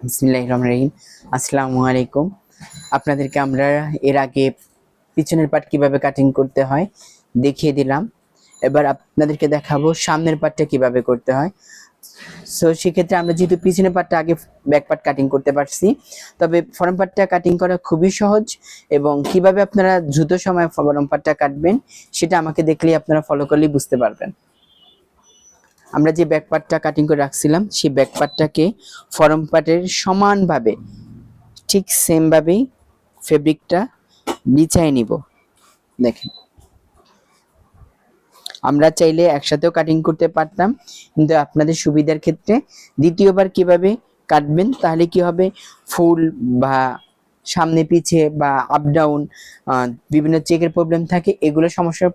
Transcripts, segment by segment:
বিসমিল্লাহির রহমানির রহিম। আসসালামু আলাইকুম। আপনাদেরকে আমরা এর আগে পিছনের পার্ট কীভাবে কাটিং করতে হয় দেখিয়ে দিলাম। এবার আপনাদেরকে দেখাবো সামনের পার্টটা কীভাবে করতে হয়। সো সেক্ষেত্রে আমরা যেহেতু পিছনের পার্টটা আগে ব্যাক পার্ট কাটিং করতে পারছি, তবে ফরম পার্টটা কাটিং করা খুবই সহজ এবং কীভাবে আপনারা দ্রুত সময় ফরম পার্টটা কাটবেন, সেটা আমাকে দেখলেই আপনারা ফলো করলেই বুঝতে পারবেন। আমরা যে ব্যাক পার্টটা কাটিং করে রাখছিলাম, সেই ব্যাক পার্টটাকে ফরম পার্টের সমানভাবে, ঠিক সেমভাবেই ফেব্রিকটা বিছাই নিব। দেখেন। আমরা চাইলে একসাথেও কাটিং করতে পারতাম, কিন্তু আপনাদের সুবিধার ক্ষেত্রে দ্বিতীয়বার কীভাবে কাটবেন, তাহলে কি হবে? ফুল বা সামনে পিছে বা আপ ডাউন বিভিন্ন চেকের প্রবলেম থাকে, এগুলো সমস্যা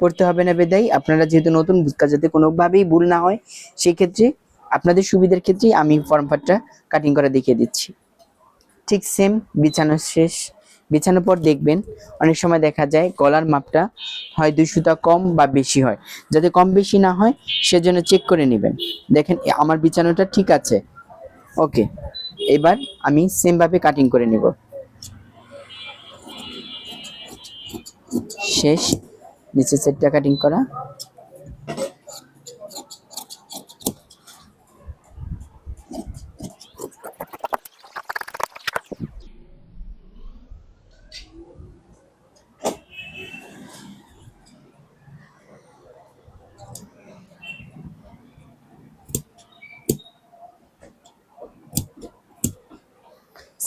পড়তে হবে না বেদাই আপনারা যেহেতু নতুন যাতে কোনোভাবেই ভুল না হয় সেই ক্ষেত্রে আপনাদের সুবিধার ক্ষেত্রে আমি ফর্ম পার্টটা কাটিং করে দেখিয়ে দিচ্ছি। ঠিক সেম বিছানো শেষ। বিছানোর পর দেখবেন, অনেক সময় দেখা যায় গলার মাপটা হয় দুই সুতা কম বা বেশি হয়। যাতে কম বেশি না হয়, সেজন্য চেক করে নেবেন। দেখেন আমার বিছানোটা ঠিক আছে। ওকে এবার আমি সেমভাবে কাটিং করে নেব। শেষ। নিচের সেটটা কাটিং করা।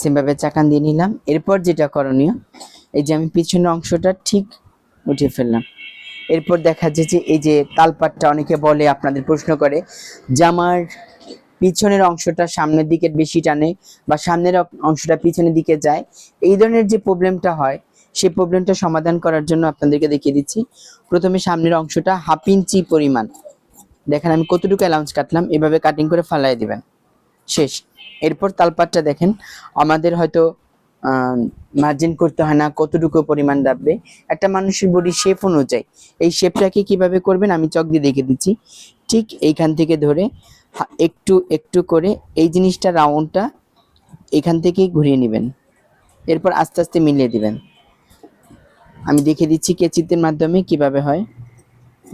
সেমভাবে চাকান দিয়ে নিলাম। এরপর যেটা করণীয়, এই যে আমি পিছনের অংশটা ঠিক উঠিয়ে ফেললাম। এরপর দেখা যায় যে এই যে তালপাটটা অনেকে বলে, আপনাদের প্রশ্ন করে জামার পিছনের অংশটা সামনের দিকে বেশি টানে বা সামনের অংশটা পিছনের দিকে যায়, এই ধরনের যে প্রবলেমটা হয়, সেই প্রবলেমটা সমাধান করার জন্য আপনাদেরকে দেখিয়ে দিচ্ছি। প্রথমে সামনের অংশটা হাফ ইঞ্চি পরিমাণ। দেখেন, আমি কতটুকু অ্যালাউন্স কাটলাম, এভাবে কাটিং করে ফালাই দিবেন। শেষ। এরপর তালপাটটা দেখেন, আমাদের হয়তো মার্জিন করতে হয় না, কতটুকু পরিমাণ রাখবে। একটা মানুষের বডি শেপ অনুযায়ী, এই শেপটাকে কীভাবে করবেন আমি চক দিয়ে দেখে দিচ্ছি। ঠিক এইখান থেকে ধরে একটু একটু করে এই জিনিসটা রাউন্ডটা এখান থেকেই ঘুরিয়ে নেবেন। এরপর আস্তে আস্তে মিলিয়ে দিবেন। আমি দেখে দিচ্ছি কেচিতের মাধ্যমে কীভাবে হয়।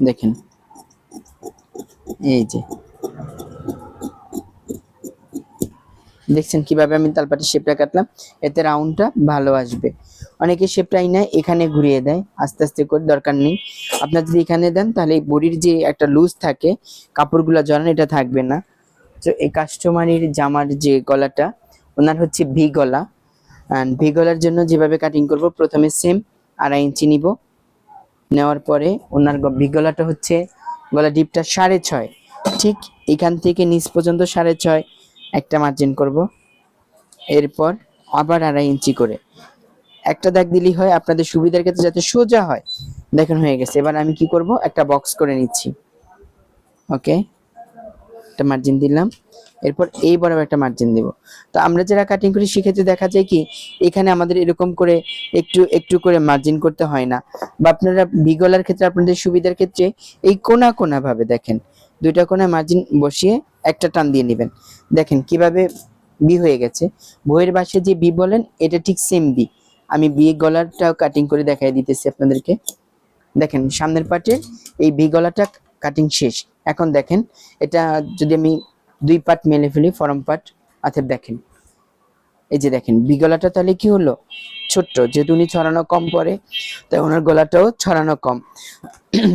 দেখেন, এই যে। দেখছেন কীভাবে আমি তালপাটির শেপটা কাটলাম? এতে রাউন্ডটা ভালো আসবে। অনেকে শেপটাই নেয় এখানে ঘুরিয়ে দেয়। আস্তে আস্তে করে দরকার নেই। আপনার যদি এখানে দেন, তাহলে এই বডির যে একটা লুজ থাকে, কাপড়গুলো জড়ানো, এটা থাকবে না। তো এই কাস্টমারের জামার যে গলাটা, ওনার হচ্ছে ভি গলা। অ্যান্ড ভি গলার জন্য যেভাবে কাটিং করব, প্রথমে সেম আড়াই ইঞ্চি নিব। নেওয়ার পরে ওনার ভি গলাটা হচ্ছে, গলা ডিপটা সাড়ে ছয়। ঠিক এখান থেকে নিচ পর্যন্ত সাড়ে ছয়। একটা মার্জিন করব। এরপর আবার আড়াই ইঞ্চি করে। একটা দাগ দিলেই হয়, আপনাদের সুবিধার ক্ষেত্রে যাতে সোজা হয়। দেখেন, হয়ে গেছে। এবার আমি কি করব? একটা বক্স করে নিচ্ছি। ওকে একটা মার্জিন দিলাম। এরপর এই বরাবর একটা মার্জিন দিব। তো আমরা যারা কাটিং করি, সেক্ষেত্রে দেখা যায় কি, এখানে আমাদের এরকম করে একটু একটু করে মার্জিন করতে হয় না। বা আপনারা বিগলার ক্ষেত্রে, আপনাদের সুবিধার ক্ষেত্রে এই কোনা কোনা ভাবে দেখেন। দুইটা কোণে মার্জিন বসিয়ে একটা টান দিয়ে নেবেন। দেখেন কীভাবে বি হয়ে গেছে। বইয়ের বাসে যে বি বলেন, এটা ঠিক সেম বি আমি বি গলাটাও কাটিং করে দেখাই দিতেছি আপনাদেরকে। দেখেন, সামনের পার্টে এই বি গলাটা কাটিং শেষ। এখন দেখেন, এটা যদি আমি দুই পার্ট মেলে ফেলি, ফরম পার্ট অর্থাৎ দেখেন। এই যে দেখেন, বি গলাটা তাহলে কি হলো? ছোট্ট, যেহেতু উনি ছড়ানো কম পরে, তাই ওনার গলাটাও ছড়ানো কম।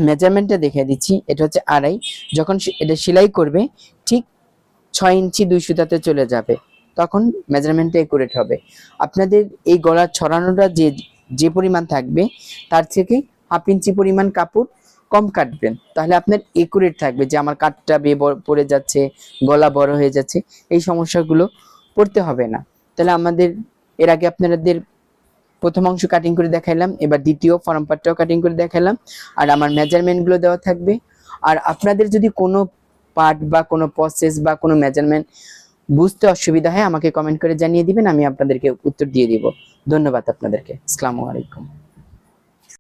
মেজারমেন্টটা দেখে দিচ্ছি, এটা হচ্ছে আড়াই। যখন এটা সেলাই করবে, ঠিক ছয় ইঞ্চি দুই সুতাতে চলে যাবে। তখন মেজারমেন্টটা একুরেট হবে। আপনাদের এই গলা ছড়ানোটা যে যে পরিমাণ থাকবে, তার থেকে হাফ ইঞ্চি পরিমাণ কাপড় কম কাটবেন। তাহলে আপনার একুরেট থাকবে যে, আমার কাঠটা বে পড়ে যাচ্ছে, গলা বড় হয়ে যাচ্ছে, এই সমস্যাগুলো পড়তে হবে না। তাহলে আমাদের, এর আগে আপনাদের প্রথম অংশ কাটিং করে দেখাইলাম, এবার দ্বিতীয় ফর্ম পার্টটাও কাটিং করে দেখাইলাম, আর আমার মেজারমেন্টগুলো দেওয়া থাকবে। আর আপনাদের যদি কোনো পার্ট বা কোনো প্রসেস বা কোনো মেজারমেন্ট বুঝতে অসুবিধা হয়, আমাকে কমেন্ট করে জানিয়ে দিবেন, আমি আপনাদেরকে উত্তর দিয়ে দিব। ধন্যবাদ আপনাদেরকে। আসসালামু আলাইকুম।